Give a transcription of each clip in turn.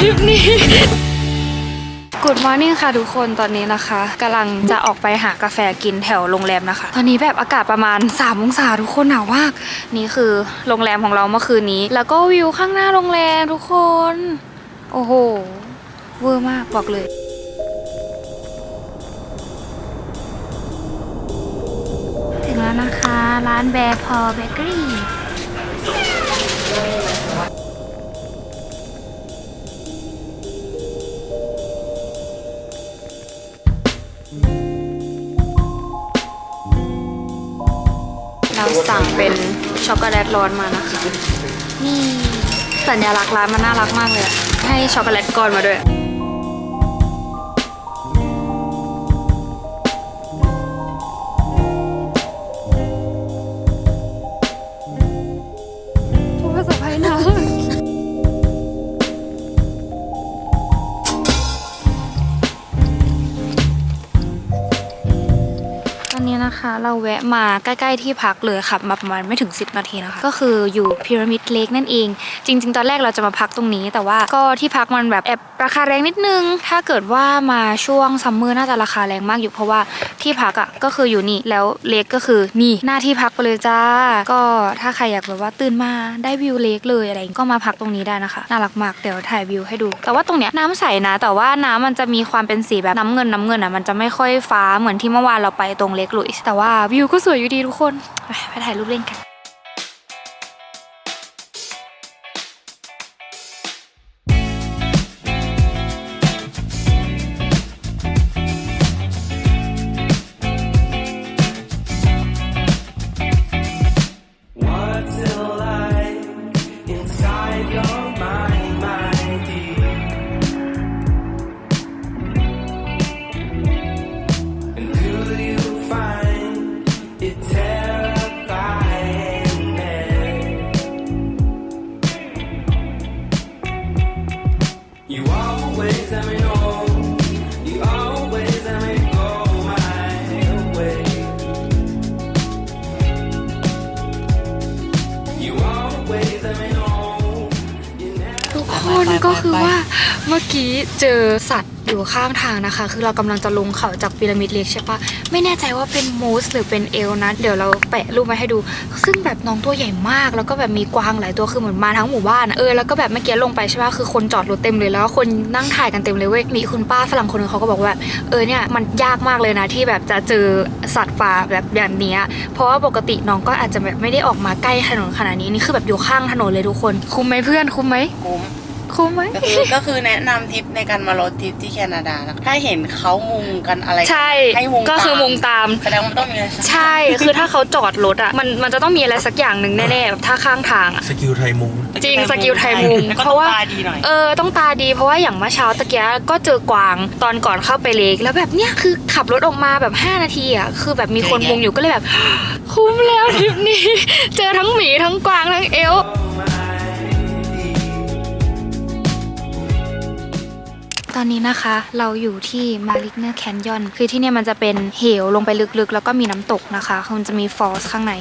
ทริปนี้ Good morning ค่ะทุกคนตอนนี้นะคะกำลังจะออกไปหากาแฟกินแถวโรงแรมนะคะ ตอนนี้แบบอากาศประมาณ3องศาทุกคนหนาวมาก นี่คือโรงแรมของเราเมื่อคืนนี้ แล้วก็วิวข้างหน้าโรงแรมทุกคน โอ้โห เวอร์มากบอกเลยถึงแล้วนะคะ ร้านแบร์พอเบเกอรี่ เราสั่งเป็นช็อกโกแลตร้อนมานะคะ นี่สัญลักษณ์ร้านมันน่ารักมากเลย ให้ช็อกโกแลตก่อนมาด้วย เราแวะมาใกล้ๆที่พักเลยค่ะมาประมาณไม่ถึง 10 นาทีนะคะ ก็คืออยู่พีระมิดเล็กนั่นเอง จริง ๆ ตอนแรกเราจะมาพักตรงนี้ แต่ว่าก็ที่พักมันแบบแอบราคาแรงนิดนึง ถ้าเกิดว่ามาช่วงซัมเมอร์น่าจะราคาแรงมากอยู่เพราะว่าที่พักอะก็คืออยู่นี่แล้วเล็กก็คือนี่หน้าที่พักไปเลยจ้า ก็ถ้าใครอยากแบบว่าตื่นมาได้วิวเล็กเลยอะไรก็มาพักตรงนี้ได้นะคะน่ารักมากเดี๋ยวถ่ายวิวให้ดู แต่ว่าตรงเนี้ยน้ำใสนะ แต่ว่าน้ำมันจะมีความเป็นสีแบบน้ำเงินน้ำเงินอะมันจะไม่ค่อยฟ้าเหมือนที่เมื่อวานเราไปตรงเล็กลุยส์แต่ว่าวิวก็สวยอยู่ดีทุกคน ไปถ่ายรูปเล่นกัน เมื่อกี้เจอสัตว์อยู่ข้างทางนะคะ คือเรากำลังจะลงเขาจากพีระมิดเล็กใช่ปะไม่แน่ใจว่าเป็นมูสหรือเป็นเอลนะ เดี๋ยวเราแปะรูปมาให้ดู ซึ่งแบบน้องตัวใหญ่มาก แล้วก็แบบมีกวางหลายตัวคือเหมือนมาทั้งหมู่บ้านอะเออแล้วก็แบบเมื่อกี้ลงไปใช่ปะคือคนจอดรถเต็มเลยแล้วคนนั่งถ่ายกันเต็มเลยเว้ยมีคุณป้าฝรั่งคนหนึงเขาก็บอกว่าแบบเออเนี่ยมันยากมากเลยนะที่แบบจะเจอสัตว์ป่าแบบแบบนี้เพราะว่าปกติน้องก็อาจจะแบบไม่ได้ออกมาใกล้ถนนขนาดนี้นี่คือแบบอยู่ข้างถนนเลยทุกคน คุ้มไหมเพื่อนคุ้มไหมคุ้ม คุ้มไหมก็คือก็คือแนะนำทริปในการมาโรดทริปที่แคนาดานะถ้าเห็นเขามุงกันอะไรใช่ให้มุงก็คือตามมุงตาม แสดงว่ามันต้องมีอะไรสักใช่คือถ้าเขาจอดรถอะมันมันจะต้องมีอะไรสักอย่างหนึ่งแน่ๆแบบถ้าข้างทางอะสกิลไทยมุง จริงสกิลไทยมุงแล้วก็เพต้อราะงว่าตาดีหน่อย เออต้องตาดีเพราะว่าอย่างเมื่อเช้าตะเกียก็เจอกวางตอนก่อนเข้าไปเลกแล้วแบบเนี้ยคือขับรถออกมาแบบ 5 นาทีอะคือแบบมีคนมุงอยู่ก็เลยแบบ คุ้มแล้วทริปนี้ เจอทั้งหมีทั้งกวางทั้งเอลฟ์ ตอนนี้นะคะเราอยู่ที่มาริกเนอร์แคนยอนคือที่เนี่ยมันจะเป็นเหวลงไปลึกๆ แล้วก็มีน้ำตกนะคะมันจะมีฟอลส์ข้างใน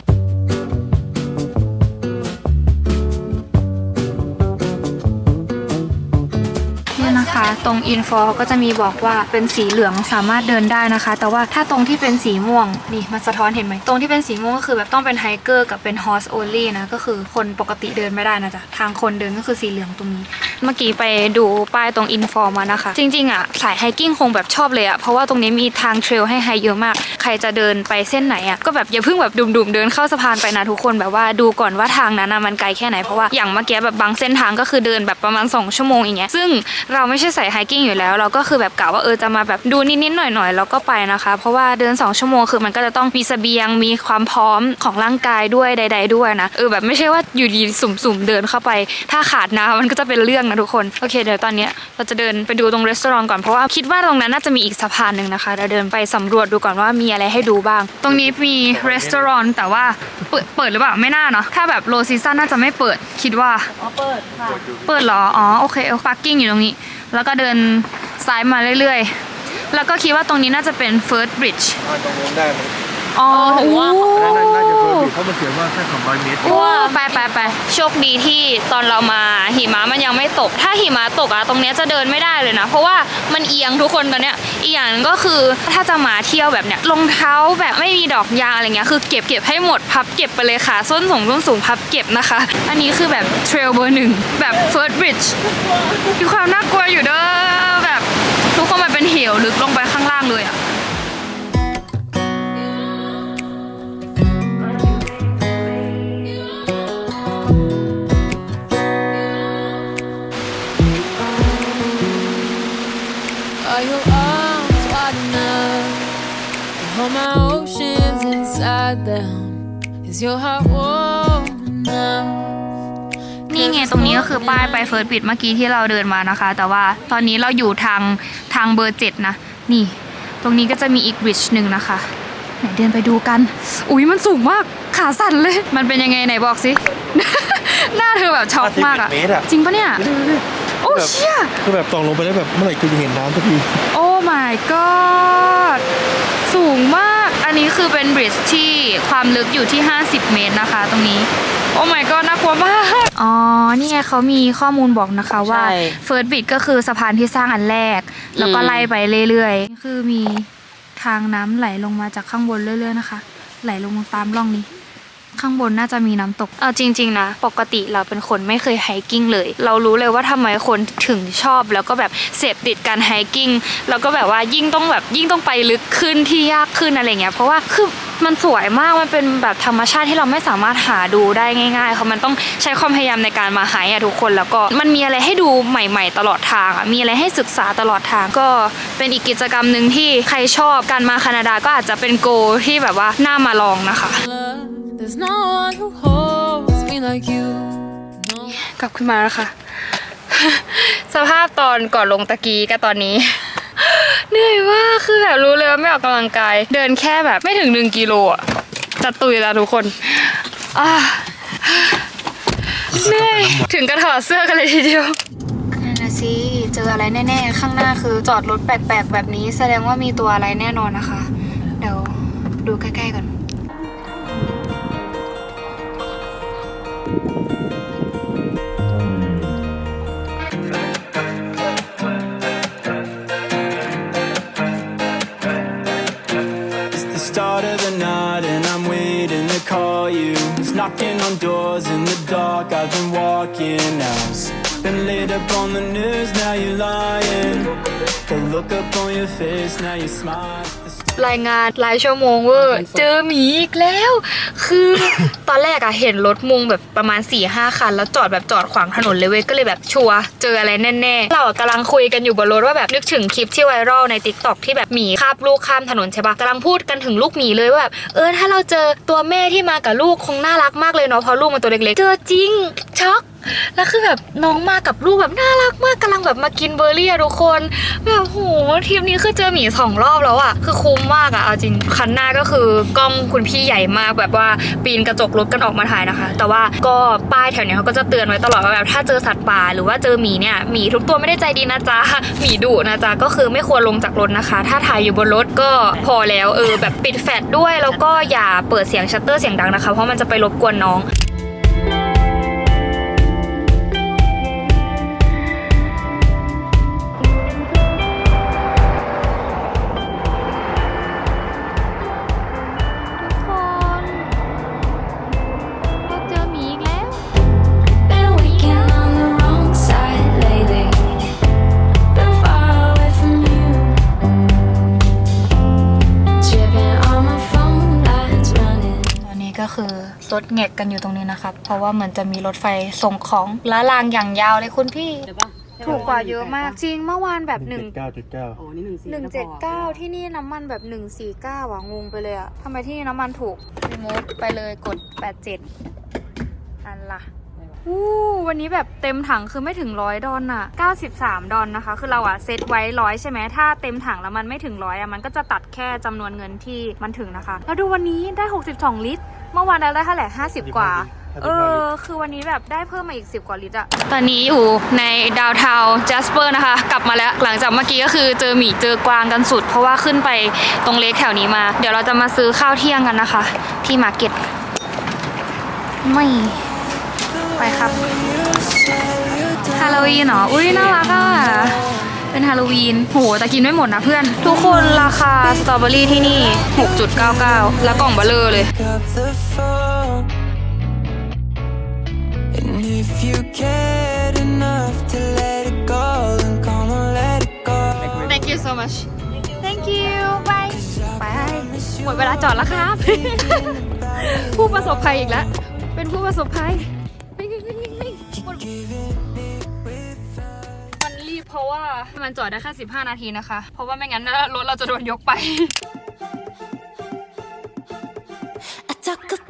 นะคะ ตรงอินฟอก็จะมีบอกว่าเป็นสีเหลืองสามารถเดินได้นะคะ แต่ว่าถ้าตรงที่เป็นสีม่วงนี่มันสะท้อนเห็นไหมตรงที่เป็นสีม่วงก็คือแบบต้องเป็นไฮเกอร์กับเป็นฮอสโอลี่นะก็คือคนปกติเดินไม่ได้นะจ๊ะทางคนเดินก็คือสีเหลืองตรงนี้ เมื่อกี้ไปดูป้ายตรงอินฟอมานะคะ จริงๆอะสายไฮกิ้งคงแบบชอบเลยอะเพราะว่าตรงนี้มีทางเทรลให้ไฮเยอะมาก ใครจะเดินไปเส้นไหนอะก็แบบอย่าเพิ่งแบบดุมๆเดินเข้าสะพานไปนะทุกคนแบบว่าดูก่อนว่าทางนั้นมันไกลแค่ไหนเพราะว่าอย่างเมื่อกี้แบบบางเส้นทางก็คือเดินแบบประมาณ 2 ชั่วโมงอย่างเงี้ยซึ่งเราไม่ใช่สายไฮกิ้งอยู่แล้ว เราก็คือแบบกะว่าเออจะมาแบบดูนิดๆหน่อยๆแล้วก็ไปนะคะ เพราะว่าเดิน 2 ชั่วโมงคือมันก็จะต้องมีเสบียงมีความพร้อมของร่างกายด้วยใด ๆ ด้วยนะเออแบบไม่ใช่ว่าอยู่ดีสุ่มๆเดินเข้าไป ถ้าขาดน้ำมันก็จะเป็นเรื่องนะทุกคนโอเคเดี๋ยวตอนเนี้ยเราจะเดินไปดูตรงรีสอร์ทก่อนเพราะว่าคิดว่าตรงนั้นน่าจะมีอีกสะพานหนึ่งนะคะเราเดินไปสำรวจดูก่อนว่ามีอะไรให้ดูบ้าง ตรงนี้มีรีสอร์ทแต่ว่าเปิดเปิดหรือเปล่าไม่น่าเนาะถ้าแบบโลซีซันน่าจะไม่เปิดคิดว่าอ๋อเปิดค่ะเปิดเหรออ๋อโอเคเอาพาร์กิ้งอยู่ตรงนี้ แล้วก็เดินซ้ายมาเรื่อยๆ แล้วก็คิดว่าตรงนี้น่าจะเป็น First Bridge ตรงนู้นได้ไหม อ๋อเออถึงว่าน่าน่าจะเฟิร์สบิดเพราะมันเขียนว่าแค่200เมตรโอ้ไปไปไปโชคดีที่ตอนเรามาหิมะมันยังไม่ตก ถ้าหิมะตกอะตรงเนี้ยจะเดินไม่ได้เลยนะ เพราะว่ามันเอียงทุกคนตอนเนี้ยอีกอย่างหนึงก็คือถ้าจะมาเที่ยวแบบเนี้ยรองเท้าแบบไม่มีดอกยางอะไรเงี้ยคือเก็บเก็บให้หมดพับเก็บไปเลยค่ะส้นสูงส้นสูงพับเก็บนะคะ อันนี้คือแบบเทรลเบอร์หนึ่งแบบ first bridge มีความน่ากลัวอยู่เด้อแบบทุกคนมันเป็นเหวลึกลงไปข้างล่างเลยอะ my oceans inside them? Is your heart warm enough? นี่ไงตรงนี้ก็คือป้ายไปเฟิร์สบิดเมื่อกี้ที่เราเดินมานะคะ แต่ว่าตอนนี้เราอยู่ทางทางเบอร์เจ็ดนะ นี่ ตรงนี้ก็จะมีอีกบริดจ์หนึ่งนะคะไหนเดินไปดูกัน อุ้ยมันสูงมากขาสั่นเลย มันเป็นยังไงไหนบอกสิ หน้าเธอแบบช็อกมากอะ50เมตรอะ จริงปะเนี่ย โอ้เชี่ย คือแบบส่องลงไปแล้วแบบเมื่อไหร่กูจะเห็นน้ำสักทีโอ้ my god สูงมาก อันนี้คือเป็นบริดจ์ที่ความลึกอยู่ที่ 50 เมตรนะคะตรงนี้ โอ้ my god น่ากลัวมาก อ๋อ นี่ไงเขามีข้อมูลบอกนะคะว่า ใช่เฟิร์สบิดก็คือสะพานที่สร้างอันแรก แล้วก็อืมไล่ไปเรื่อยๆ คือมีทางน้ำไหลลงมาจากข้างบนเรื่อยๆนะคะ ไหลลงมาตามร่องนี้ ข้างบนน่าจะมีน้ำตก เอาจริง ๆ นะ ปกติเราเป็นคนไม่เคยไฮกิ้งเลย เรารู้เลยว่าทำไมคนถึงชอบ แล้วก็แบบเสพติดการไฮกิ้งแล้วก็แบบว่ายิ่งต้องแบบยิ่งต้องไปลึกขึ้นที่ยากขึ้นอะไรเงี้ยเพราะว่าคือมันสวยมากมันเป็นแบบธรรมชาติที่เราไม่สามารถหาดูได้ง่ายๆเพราะมันต้องใช้ความพยายามในการมาไฮอะทุกคนแล้วก็มันมีอะไรให้ดูใหม่ ๆ ตลอดทางมีอะไรให้ศึกษาตลอดทางก็เป็นอีกกิจกรรมหนึ่งที่ใครชอบการมาแคนาดาก็อาจจะเป็นโกที่แบบว่าน่ามาลองนะคะ there's no one who holds me like you. No. กลับขึ้นมาแล้วค่ะ สภาพตอนก่อนลงตะกี้กับตอนนี้ เหนื่อยมากคือแบบรู้เลยว่าไม่ออกกำลังกาย เดินแค่แบบไม่ถึงหนึ่งกิโลอะจะตุยแล้วทุกคนอ่าเหนื่อยถึงกระถอดเสื้อกันเลยทีเดียวนั่นนะสิเจออะไรแน่ๆ ข้างหน้าคือจอดรถแปลกๆ แบบนี้แสดงว่ามีตัวอะไรแน่นอนนะคะ เดี๋ยวดูใกล้ๆก่อน on doors in the dark. I've been walking out. Been lit up on the news, now you're lying. The look up on your face, now you smile. The รายงานรายชั่วโมงเวอร์เจอหมีอีกแล้ว คือ ตอนแรกอะเห็นรถมุงแบบประมาณ4ี่ห้าคัน แล้วจอดแบบจอดขวางถนนเลยเว้ยก็เลยแบบชัวร์เจออะไรแน่ๆเราอะกำลังคุยกันอยู่บนรถว่าแบบนึกถึงคลิปที่ไวรัลใน t ิ k t o k ที่แบบหมีคาบลูกข้ามถนนใช่ปะกำลังพูดกันถึงลูกหมีเลยว่าแบบเออถ้าเราเจอตัวแม่ที่มากับลูกคงน่ารักมากเลยเนาะเพราะลูกมันตัวเล็กๆเจอจริงช็อก แล้วคือแบบน้องมากับลูกแบบน่ารักมากกำลังแบบมากินเบอร์รี่อะทุกคนแบบโหทริปนี้คือเจอหมีสองรอบแล้วอะคือคุ้มมากอะเอาจริงคันหน้าก็คือกล้องคุณพี่ใหญ่มากแบบว่าปีนกระจกรถกันออกมาถ่ายนะคะ แต่ว่าก็ป้ายแถวเนี้ยเขาก็จะเตือนไว้ตลอดว่าแบบถ้าเจอสัตว์ป่าหรือว่าเจอหมีเนี่ยหมีทุกตัวไม่ได้ใจดีนะจ๊ะหมีดุนะจ๊ะก็คือไม่ควรลงจากรถนะคะ ถ้าถ่ายอยู่บนรถก็พอแล้วเออแบบปิดแฟลชด้วยแล้วก็อย่าเปิดเสียงชัตเตอร์เสียงดังนะคะ เพราะมันจะไปรบกวนน้อง แงกกันอยู่ตรงนี้นะครับ เพราะว่าเหมือนจะมีรถไฟส่งของละลางอย่างยาวเลยคุณพี่เดี๋ยวป่ะถูกกว่าเยอะมากจริงเมื่อวานแบบหนึ่ง9.9โอ้นี่หนึ่งสี่หนึ่งเจ็ดเก้าที่นี่น้ำมันแบบหนึ่งสี่เก้าอะงงไปเลยอะทำไมที่นี่น้ำมันถูกรีโมทไปเลยกดแปดเจ็ดอันละอู้วันนี้แบบเต็มถังคือไม่ถึงร้อยดอลน่ะ93 ดอลนะคะ คือเราอะเซตไว้ร้อยใช่ไหมถ้าเต็มถังแล้วมันไม่ถึงร้อยอะมันก็จะตัดแค่จำนวนเงินที่มันถึงนะคะ แล้วดูวันนี้ได้ 62 ลิตร เมื่อวานเราได้เท่าไหร่50กว่า เออ คือวันนี้แบบได้เพิ่มมาอีก 10 กว่าลิตรอะตอนนี้อยู่ในดาวทาวน์จัสเปอร์นะคะ กลับมาแล้วหลังจากเมื่อกี้ก็คือเจอหมีเจอกวางกันสุด เพราะว่าขึ้นไปตรงเลคแถวนี้มา เดี๋ยวเราจะมาซื้อข้าวเที่ยงกันนะคะ ที่มาร์เก็ตไม่ไปครับฮาโลวีนเหรอ อุ้ยน่ารักอะ เป็นฮาโลวีนโหแต่กินไม่หมดนะเพื่อน ทุกคนราคาสตรอเบอรี่ที่นี่ 6.99 แล้วกล่องเบลเลอร์เลย up the phone. And if you cared enough to let it go, then come on, let it go. Thank you so much Thank you bye ไปหมดเวลาจอดแล้วครับ ผู้ประสบภัยอีกแล้ว เป็นผู้ประสบภัย รีบเพราะว่ามันจอดได้แค่ 15 นาทีนะคะ เพราะว่าไม่งั้นรถเราจะโดนยกไป I talk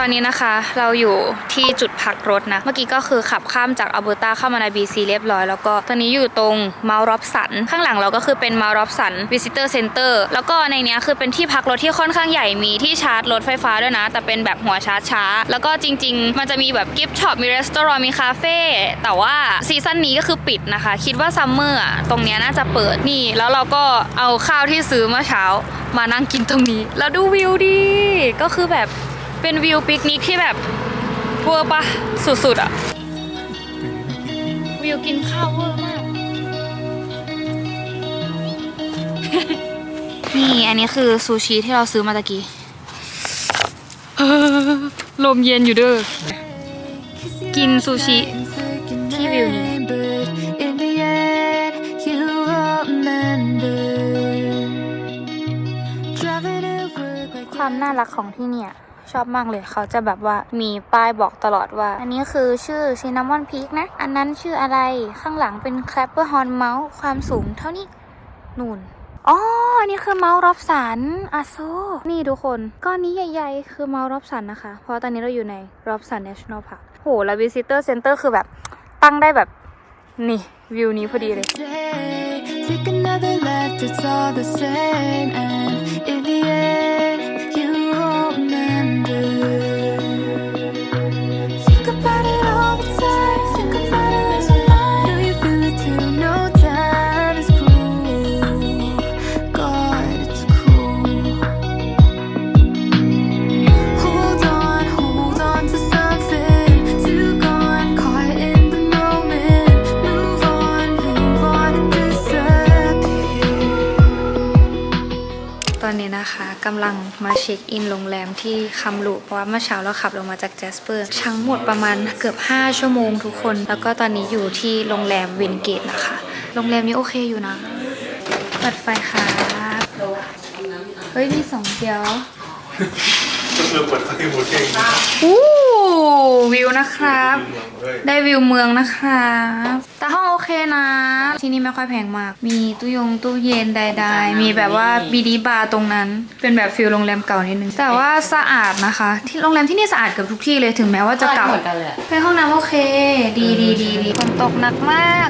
ตอนนี้นะคะเราอยู่ที่จุดพักรถนะ เมื่อกี้ก็คือขับข้ามจากอัลเบอร์ตาเข้ามาใน BC เรียบร้อย แล้วก็ตอนนี้อยู่ตรงมาร์รอบสัน ข้างหลังเราก็คือเป็นมาร์รอบสัน Visitor Center แล้วก็ในนี้คือเป็นที่พักรถที่ค่อนข้างใหญ่มีที่ชาร์จรถไฟฟ้าด้วยนะ แต่เป็นแบบหัวชาร์จช้า แล้วก็จริง ๆ มันจะมีแบบกิฟต์ช็อปมีรีสอร์ทมีคาเฟ่แต่ว่าซีซั่นนี้ก็คือปิดนะคะ คิดว่าซัมเมอร์ตรงนี้น่าจะเปิดนี่ แล้วเราก็เอาข้าวที่ซื้อเมื่อเช้า มานั่งกินตรงนี้ แล้วดูวิวดีก็คือแบบ เป็นวิวปิกนิกที่แบบเวอร์ปะสุดๆอะวิวกินข้าวเวอร์มาก นี่อันนี้คือซูชิที่เราซื้อมาตะกี้เออลมเย็นอยู่เด้อ กินซูชิที่วิวนี้ But in the end, you remember driving to work like ความน่ารักของที่เนี่ย ชอบมากเลยเขาจะแบบว่ามีป้ายบอกตลอดว่า อันนี้คือชื่อซินนามอนพีคนะ อันนั้นชื่ออะไรข้างหลังเป็นแคลปเปอร์ฮอนเมาส์ความสูงเท่านี้นูนอ๋ออันนี้คือเมาส์รอบสันอาโซ นี่ทุกคน ก้อนนี้ใหญ่ๆ คือเมาส์รอบสันนะคะ เพราะตอนนี้เราอยู่ในรอบสัน National Park โหแล้ว Visitor Center คือแบบตั้งได้แบบ นี่ วิวนี้พอดีเลย ลังมาเช็คอินโรงแรมที่คำหลูเพราะว่าเมื่อเช้าเราขับลงมาจากแจสเปอร์ทั้งหมดประมาณเกือบ 5 ชั่วโมงทุกคน แล้วก็ตอนนี้อยู่ที่โรงแรมวินเกตนะคะ โรงแรมนี้โอเคอยู่นะเปิดไฟค่ะเฮ้ยมีสองเดียวก็คือเปิดไฟหมดเองอู้ วิวนะครับ ได้วิวเมืองนะครับแต่ห้องโอเคนะ ที่นี่ไม่ค่อยแพงมาก มีตู้ยงตู้เย็นใดๆ มีแบบว่าบีดีบาร์ตรงนั้น เป็นแบบฟิลโรงแรมเก่านิดนึง แต่ว่าสะอาดนะคะ ที่โรงแรมที่นี่สะอาดเกือบทุกที่เลยถึงแม้ว่าจะเก่าเป็นห้องน้ำโอเค ดีดีดีดีฝนตกหนักมาก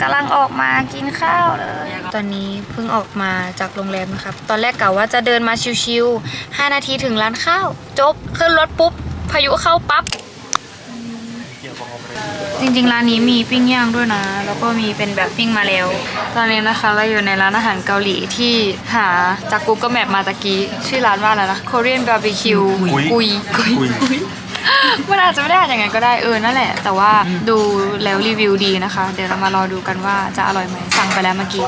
กำลังออกมากินข้าวเลย ตอนนี้เพิ่งออกมาจากโรงแรมนะครับ ตอนแรกกะว่าจะเดินมาชิวๆ5 นาทีถึงร้านข้าว จบ ขึ้นรถปุ๊บ พายุเข้าปั๊บ จริงๆ ร้านนี้มีปิ้งย่างด้วยนะ แล้วก็มีเป็นแบบปิ้งมาแล้ว ตอนนี้นะคะเราอยู่ในร้านอาหารเกาหลีที่หาจาก Google Map มาตะกี้ ชื่อร้านว่าอะไรนะ Korean Barbecue กุยกุยกุยมันอาจจะไม่ได้อ่านอย่างนั้นก็ได้เออนั่นแหละ แต่ว่าดูแล้วรีวิวดีนะคะ เดี๋ยวเรามารอดูกันว่าจะอร่อยไหมสั่งไปแล้วเมื่อกี้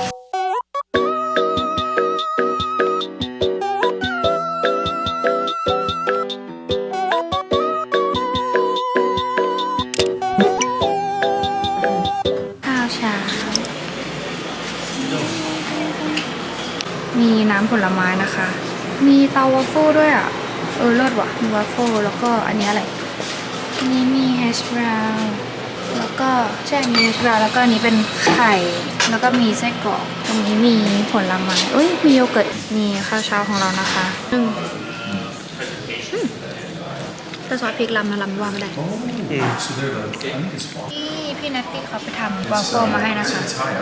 ำผลไม้นะคะ มีเตาวาฟเฟิลด้วยอะ เออเลิศว่ะ มีวาฟเฟิลแล้วก็อันนี้อะไร อันนี้มีแฮชบราวน์แล้วก็ใช่มีแฮชบราวน์แล้วก็อันนี้เป็นไข่ แล้วก็มีไส้กรอก ตรงนี้มีผลไม้เอ้ย มีโยเกิร์ต มีข้าวเช้าของเรานะคะอืมอืมแต่ซอสพริกลำนะลำว่าไม่ได้นี่ พี่นัตตี้เขาไปทำวาฟเฟิลมาให้นะคะ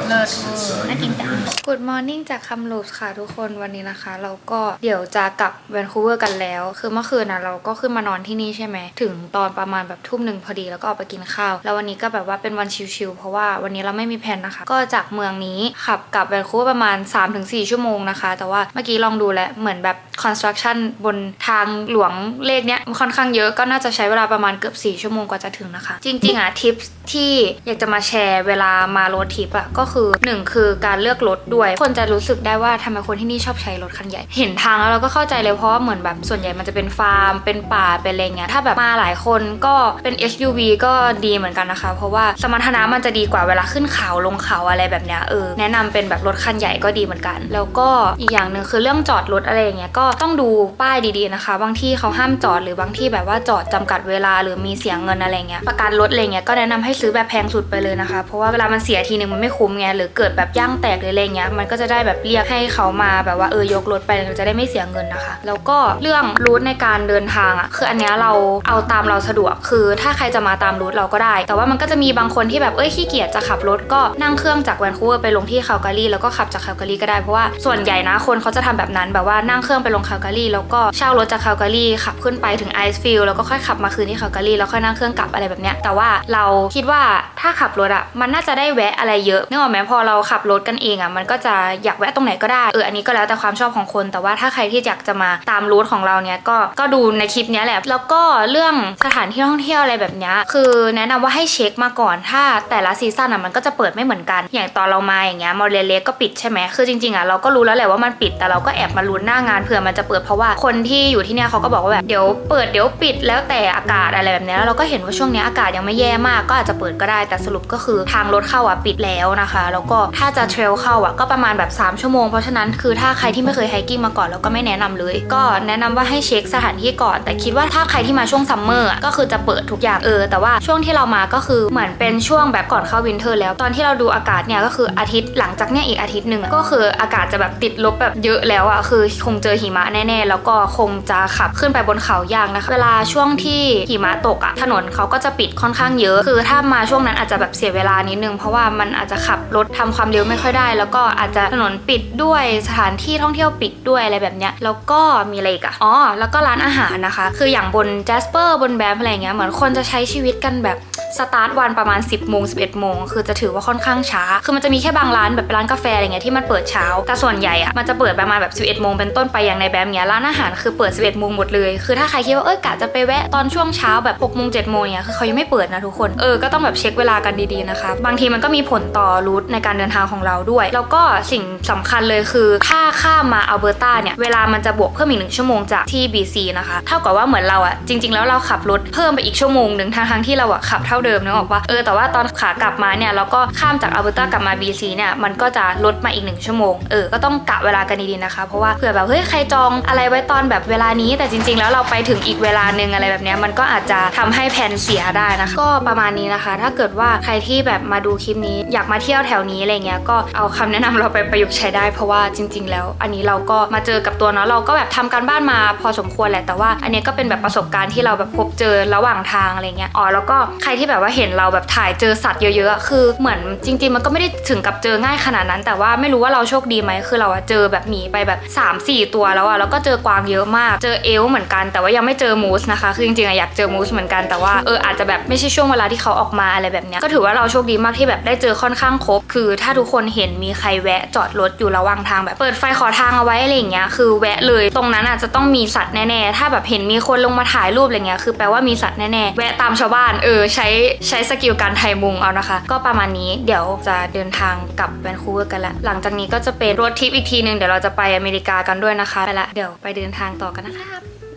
เลิศเวอร์น่ากินจัง Good morning จากคัมลูสค่ะทุกคนวันนี้นะคะ เราก็เดี๋ยวจะกลับแวนคูเวอร์กันแล้ว คือเมื่อคืนนะเราก็ขึ้นมานอนที่นี่ใช่ไหม ถึงตอนประมาณแบบทุ่มหนึ่งพอดีแล้วก็ออกไปกินข้าว แล้ววันนี้ก็แบบว่าเป็นวันชิลๆเพราะว่าวันนี้เราไม่มีแผนนะคะ ก็จากเมืองนี้ขับกลับแวนคูเวอร์ประมาณ 3-4 ชั่วโมงนะคะ แต่ว่าเมื่อกี้ลองดูแล้วเหมือนแบบ construction บนทางหลวงเลขเนี้ยค่อนข้างเยอะก็น่าจะใช้เวลาประมาณเกือบ 4 ชั่วโมงกว่าจะถึงนะคะ จริงๆอะทิปที่อยากจะมาแชร์เวลามารดทริปอะก็คือ1คือการเลือกรถด้วย คนจะรู้สึกได้ว่าทำไมคนที่นี่ชอบใช้รถคันใหญ่ เห็นทางแล้วเราก็เข้าใจเลยเพราะว่าเหมือนแบบส่วนใหญ่มันจะเป็นฟาร์ม เป็นป่าเป็นอะไรเงี้ยถ้าแบบมาหลายคนก็เป็น SUV ก็ดีเหมือนกันนะคะ เพราะว่าสมรรถนะมันจะดีกว่าเวลาขึ้นเขาลงเขาอะไรแบบเนี้ยเออแนะนำเป็นแบบรถคันใหญ่ก็ดีเหมือนกัน แล้วก็อีกอย่างหนึ่งคือเรื่องจอดรถอะไรอย่างเงี้ยก็ต้องดูป้ายดีๆนะคะ บางที่เขาห้ามจอดหรือบางที่แบบว่าจอดจำกัดเวลาหรือมีเสียงเงินอะไรเงี้ยประกันรถอะไรเงี้ยก็แนะนำให้ซื้อแบบแพงสุดไปเลยนะคะ เพราะว่าเวลามันเสียทีนึงมันไม่คุ้มไงหรือเกิดแบบย่างแตกหรืออะไรเงี้ยมันก็จะได้แบบเรียกให้เขามาแบบว่าเออยกรถไปเราจะได้ไม่เสียเงินนะคะ แล้วก็เรื่องรูทในการเดินทางอะคืออันเนี้ยเราเอาตามเราสะดวกคือถ้าใครจะมาตามรูทเราก็ได้ แต่ว่ามันก็จะมีบางคนที่แบบเอ้ยขี้เกียจจะขับรถก็นั่งเครื่องจากแวนคูเวอร์ไปลงที่คาลการีแล้วก็ขับจากคาลการีก็ได้เพราะว่าส่วนใหญ่นะคนเขาจะทำแบบนั้นแบบว่านั่งเครื่องไปลงคาลการีแล้วก็เช่ารถจากคาลการีขับขึ้นไปถึงไอซ์ฟิลแล้วก็ค่อยขับมาคืนที่คาลการีแล้วค่อยนั่งเครื่องกลับอะไรแบบเนี้ยแต่ว่าเราคิดว่าถ้าขับรถอะมันน่าจะได้แวะอะไรเยอะนึกออกไหมพอเราขับรถกันเองอะมันก็จะอยากแวะตรงไหนก็ได้เอออันนี้ก็แล้วแต่ความชอบของคน แต่ว่าถ้าใครที่อยากจะมาตามรูทของเราเนี้ยก็ก็ดูในคลิปเนี้ยแหละแล้วก็เรื่องสถานที่ท่องเที่ยวอะไรแบบเนี้ยคือแนะนำว่าให้เช็คมาก่อน ถ้าแต่ละซีซั่นอะมันก็จะเปิดไม่เหมือนกัน อย่างตอนเรามาอย่างเงี้ยมอเลเล็กก็ปิดใช่ไหมคือจริงๆอะเราก็รู้แล้วแหละว่ามันปิดแต่เราก็แอบมาลุ้นหน้างานเผื่อมันจะเปิดเพราะว่าคนที่อยู่ที่เนี่ยเขาก็บอกว่าแบบเดี๋ยวเปิดเดี๋ยวปิดแล้วแต่อากาศอะไรแบบเนี้ยแล้วเราก็เห็นว่าช่วงเนี้ยอากาศยังไม่แย่มากก็อาจจะเปิดก็ได้ แต่สรุปก็คือทางรถเข้าอะปิดแล้วนะคะ แล้วก็ถ้าจะเทรลเข้าอะก็ประมาณแบบ 3 ชั่วโมง เพราะฉะนั้นคือถ้าใครที่ไม่เคยไฮกิ้งมาก่อนแล้วก็ไม่แนะนำเลย ก็แนะนำว่าให้เช็คสถานที่ก่อน แต่คิดว่าถ้าใครที่มาช่วงซัมเมอร์อะก็คือจะเปิดทุกอย่างเออ แต่ว่าช่วงที่เรามาก็คือเหมือนเป็นช่วงแบบก่อนเข้าวินเทอร์แล้วตอนที่เราดูอากาศเนี่ยก็คืออาทิตย์หลังจากเนี่ยอีกอาทิตย์หนึ่งก็คืออากาศจะแบบติดลบแบบเยอะแล้วอะคือคงเจอหิมะแน่ๆ แล้วก็คงจะขับขึ้นไปบนเขายากนะคะเวลาช่วงที่หิมะตกอะถนนเขาก็จะปิดค่อนข้างเยอะ คือถ้ามาช่วงงนั้นอาจจะแบบเสียเวลานิดนึง เพราะว่ามันอาจจะขับรถทำความเร็วไม่ค่อยได้ แล้วก็อาจจะถนนปิดด้วยสถานที่ท่องเที่ยวปิดด้วยอะไรแบบเนี้ยแล้วก็มีอะไรอีกอะอ๋อแล้วก็ร้านอาหารนะคะ คืออย่างบน Jasper บนแบมอะไรเงี้ยเหมือนคนจะใช้ชีวิตกันแบบสตาร์ทวันประมาณ 10โมง11โมงคือจะถือว่าค่อนข้างช้า คือมันจะมีแค่บางร้านแบบร้านกาแฟอะไรเงี้ยที่มันเปิดเช้า แต่ส่วนใหญ่อะมันจะเปิดประมาณแบบ 11โมงเป็นต้นไปอย่างในแบมเนี้ยร้านอาหารคือเปิด 11โมงหมดเลย คือถ้าใครคิดว่าเอ้ยกะจะไปแวะตอนช่วงเช้าแบบ6โมง7โมงเนี้ยคือเขายังไม่เปิดนะทุกคน เออ ก็ต้องแบบเช็คเวลากันดีๆนะคะ บางทีมันก็มีผลต่อรูทในการเดินทางของเราด้วย แล้วก็สิ่งสำคัญเลยคือถ้าข้ามมาอัลเบอร์ตาเนี่ย เวลามันจะบวกเพิ่มอีกหนึ่งชั่วโมงจากที่ BC นะคะ เท่ากับว่าเหมือนเราอะจริง ๆ แล้วเราขับรถเพิ่มไปอีกชั่วโมงหนึ่งทั้งที่เราอะขับเท่าเดิมนึกออกปะเออแต่ว่าตอนขากลับมาเนี่ยเราก็ข้ามจากอัลเบอร์ตากลับมา BC เนี่ยมันก็จะลดมาอีกหนึ่งชั่วโมงเออก็ต้องกะเวลากันดีๆนะคะเพราะว่าเผื่อแบบเฮ้ยใครจองอะไรไว้ตอนแบบเวลานี้แต่จริง ๆ แล้วเราไปถึงอีกเวลานึงอะไรแบบเนี้ยมันก็อาจจะทำให้แผนเสียได้นะคะก็ประมาณนี้นะคะถ้าเกิดว่าใครที่แบบมาดูคลิปนี้ อยากมาเที่ยวแถวนี้อะไรเงี้ยก็เอาคำแนะนำเราไปประยุกต์ใช้ได้เพราะว่าจริง ๆ แล้ว อันนี้เราก็มาเจอกับตัวเนาะเราก็แบบทำการบ้านมาพอสมควรแหละแต่ว่าอันนี้ก็เป็นแบบประสบการณ์ที่เราแบบพบเจอระหว่างทางอะไรเงี้ยอ๋อแล้วก็ใครที่แบบว่าเห็นเราแบบถ่ายเจอสัตว์เยอะๆคือเหมือนจริง ๆ มันก็ไม่ได้ถึงกับเจอง่ายขนาดนั้น แต่ว่าไม่รู้ว่าเราโชคดีไหมคือเราอะเจอแบบหมีไปแบบ 3-4 ตัวแล้วอะแล้วก็เจอกวางเยอะมาก เจอเอล์เหมือนกันแต่ว่ายังไม่เจอมูสนะคะคือจริงๆอะอยากเจอมูสเหมือนกันแต่ว่าเอออาจจะแบบไม่ใช่ช่วงเวลาที่เขาออกมาอะไรแบบเนี้ยก็ถือว่าเราโชคดีมากที่แบบได้เจอค่อนข้างครบ คือถ้าทุกคนเห็นมีใครแวะจอดรถอยู่ระหว่างทางแบบเปิดไฟขอทางเอาไว้อะไรอย่างเงี้ยคือแวะเลยตรงนั้นอาจจะต้องมีสัตว์แน่ๆถ้าแบบเห็นมีคนลงมาถ่ายรูปอะไรเงี้ยคือแปลว่ามีสัตว์แน่ๆแวะตามชาวบ้านเออใช้ใช้สกิลการไทยมุงเอานะคะ ก็ประมาณนี้เดี๋ยวจะเดินทางกลับแวนคูเวอร์กันละหลังจากนี้ก็จะเป็นรถทริปอีกทีหนึ่งเดี๋ยวเราจะไปอเมริกากันด้วยนะคะไปละเดี๋ยวไปเดินทางต่อกันนะครับ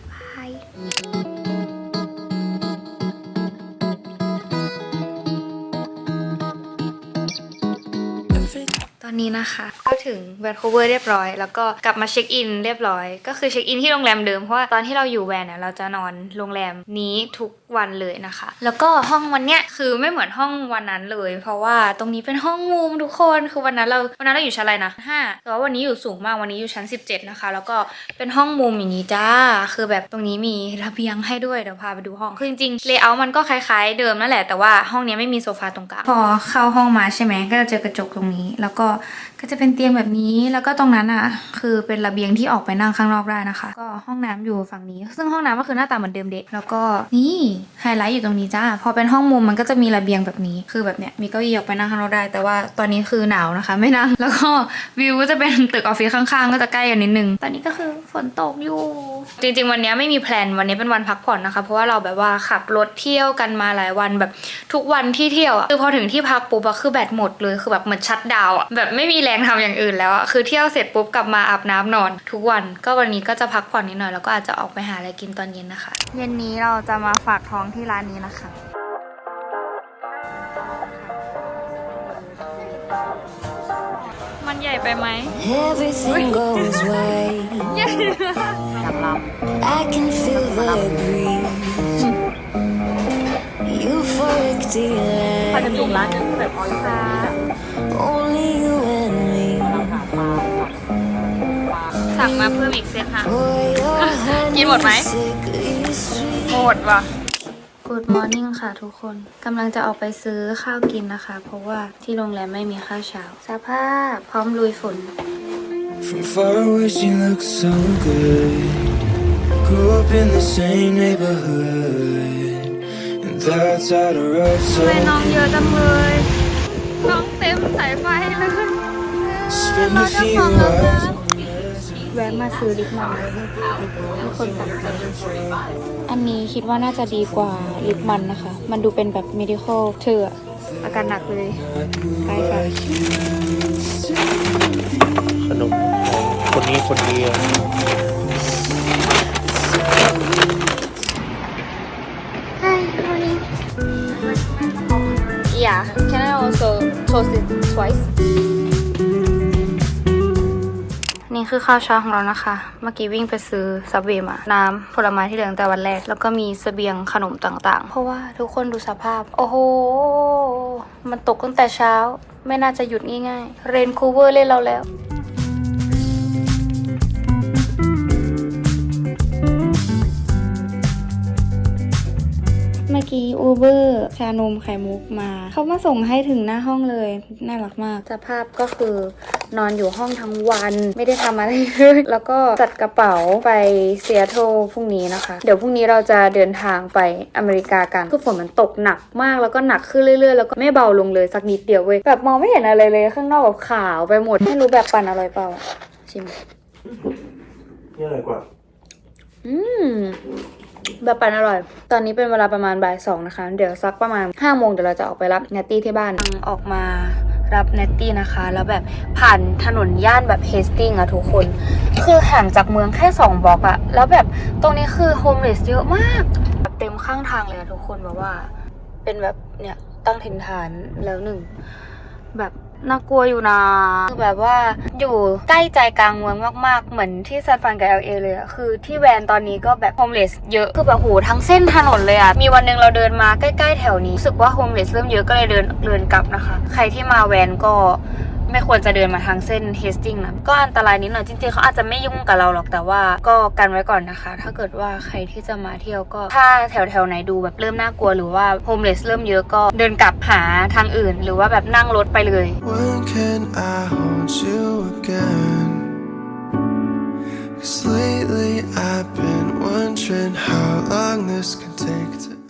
ตอนนนี้นะคะ ก็ถึงแวนคูเวอร์เรียบร้อย แล้วก็กลับมาเช็คอินเรียบร้อย ก็คือเช็คอินที่โรงแรมเดิม เพราะว่าตอนที่เราอยู่แวนเนี่ยเราจะนอนโรงแรมนี้ทุกวันเลยนะคะ แล้วก็ห้องวันเนี้ยคือไม่เหมือนห้องวันนั้นเลย เพราะว่าตรงนี้เป็นห้องมุมทุกคน คือวันนั้นเราวันนั้นเราอยู่ชั้นอะไรนะห้าแต่ว่าวันนี้อยู่สูงมากวันนี้อยู่ชั้น 17 นะคะ แล้วก็เป็นห้องมุมอย่างนี้จ้า คือแบบตรงนี้มีระเบียงให้ด้วยเดี๋ยวพาไปดูห้อง คือจริงๆเลเยอร์มันก็คล้ายๆ เดิมนั่นแหละแต่ว่าห้องนี้ไม่มีโซฟาตรงกลางพอเข้าห้องมาใช่ไหมก็จะเจอกระจกตรงนี้ แล้วก็ що ก็จะเป็นเตียงแบบนี้แล้วก็ตรงนั้นอะ คือเป็นระเบียงที่ออกไปนั่งข้างนอกได้นะคะ ก็ห้องน้ำอยู่ฝั่งนี้ ซึ่งห้องน้ำก็คือหน้าตาเหมือนเดิมเด็กแล้วก็นี่ไฮไลท์อยู่ตรงนี้จ้าพอเป็นห้องมุมมันก็จะมีระเบียงแบบนี้คือแบบเนี้ยมีเก้าอี้ออกไปนั่งข้างนอกได้ แต่ว่าตอนนี้คือหนาวนะคะ ไม่นั่งแล้วก็วิวก็จะเป็นตึกออฟฟิศข้างๆ ก็จะใกล้กันนิดนึงตอนนี้ก็คือฝนตกอยู่ จริง ๆ วันนี้ไม่มีแพลนวันนี้เป็นวันพักผ่อนนะคะ เพราะว่าเราแบบว่าขับรถเที่ยวกันมาหลายวันแบบทุกวันที่เที่ยวอะคือพอถึงที่พักปุ๊บคือแบตหมดเลยคือแบบเหมือนชัดดาวน์อะแบบไม่มีแรงทำอย่างอื่นแล้วอะคือเที่ยวเสร็จปุ๊บกลับมาอาบน้ำนอน ทุกวันก็วันนี้ก็จะพักผ่อนนิดหน่อยแล้วก็อาจจะออกไปหาอะไรกินตอนเย็นนะคะ เย็นนี้เราจะมาฝากท้องที่ร้านนี้นะคะมันใหญ่ไปไหม Everything goes right. I can feel the breeze. Euphoric delight. Only you and me. สั่งมาเพิ่มอีกเซตค่ะ Boy, your honey กินหมดไหม sickly sweet. หมดว่ะ Good morning ค่ะทุกคนกำลังจะออกไปซื้อข้าวกินนะคะ เพราะว่าที่โรงแรมไม่มีข้าวเช้าสภาพพร้อมลุยฝน From far away, she looks so good. Grew up in the same neighborhood, ทำไม so น้องเยอะจังเลย น้องเต็มสายไฟเลย Spend a few hours. แวะมาซื้อลิปมันทุกคนตัดใจอันนี้คิดว่าน่าจะดีกว่าลิปมันนะคะ มันดูเป็นแบบ medical เธออะอาการหนักเลยไปค่ะสนุกคนนี้คนเดียว Yeah can I also toast it twice นี่คือข้าวเช้าของเรานะคะ เมื่อกี้วิ่งไปซื้อซับเวย์มา น้ำผลไม้ที่เหลือตั้งแต่วันแรก แล้วก็มีเสบียงขนมต่างๆ เพราะว่าทุกคนดูสภาพ โอ้โห มันตกตั้งแต่เช้า ไม่น่าจะหยุดง่ายๆ เรนคูเวอร์เล่นเราแล้ว กี้อูเบอร์ชานมไข่มุกมา เขามาส่งให้ถึงหน้าห้องเลย น่ารักมาก สภาพก็คือนอนอยู่ห้องทั้งวันไม่ได้ทำอะไรเลยแล้วก็จัดกระเป๋าไปเซียโตรพรุ่งนี้นะคะ เดี๋ยวพรุ่งนี้เราจะเดินทางไปอเมริกากันคือฝนมันตกหนักมากแล้วก็หนักขึ้นเรื่อยๆ แล้วก็ไม่เบาลงเลยสักนิดเดียวเว้ยแบบมองไม่เห็นอะไรเลยข้างนอกแบบขาวไปหมดไม่รู้แบบปั่นอร่อยเปล่าชิมนี่อะไรกว่าอืม แบบปันอร่อย ตอนนี้เป็นเวลาประมาณบ่ายสองนะคะ เดี๋ยวสักประมาณ5้าโมงเดี๋ยวเราจะออกไปรับเนตตี้ที่บ้านออกมารับเนตตี้นะคะ แล้วแบบผ่านถนนย่านแบบเฮสติงอะทุกคน คือห่างจากเมืองแค่2บล็อกอะแล้วแบบตรงนี้คือโฮมเลสเยอะมากแบบเต็มข้างทางเลยอะทุกคนแบบว่า เป็นแบบเนี่ยตั้งถิ่นฐานแล้วหนึ่งแบบ น่ากลัวอยู่นะคือแบบว่าอยู่ใกล้ใจกลางเมืองมาก ๆ เหมือนที่ซานฟรานกับเอลเลยอะคือที่แวนตอนนี้ก็แบบโฮมเลสเยอะคือแบบโหทั้งเส้นถนนเลยอะมีวันหนึ่งเราเดินมาใกล้ ๆ แถวนี้รู้สึกว่าโฮมเลสเริ่มเยอะก็เลยเดินเดินกลับนะคะ ใครที่มาแวนก็ ไม่ควรจะเดินมาทางเส้นเฮสติงนะก็อันตรายนิดหน่อยจริงๆเขาอาจจะไม่ยุ่งกับเราหรอกแต่ว่าก็กันไว้ก่อนนะคะ ถ้าเกิดว่าใครที่จะมาเที่ยวก็ ถ้าแถวๆไหนดูแบบเริ่มน่ากลัวหรือว่าโฮมเลสเริ่มเยอะก็เดินกลับหาทางอื่น หรือว่าแบบนั่งรถไปเลย When can I hold you again? Cause lately I've been wondering how long this could take to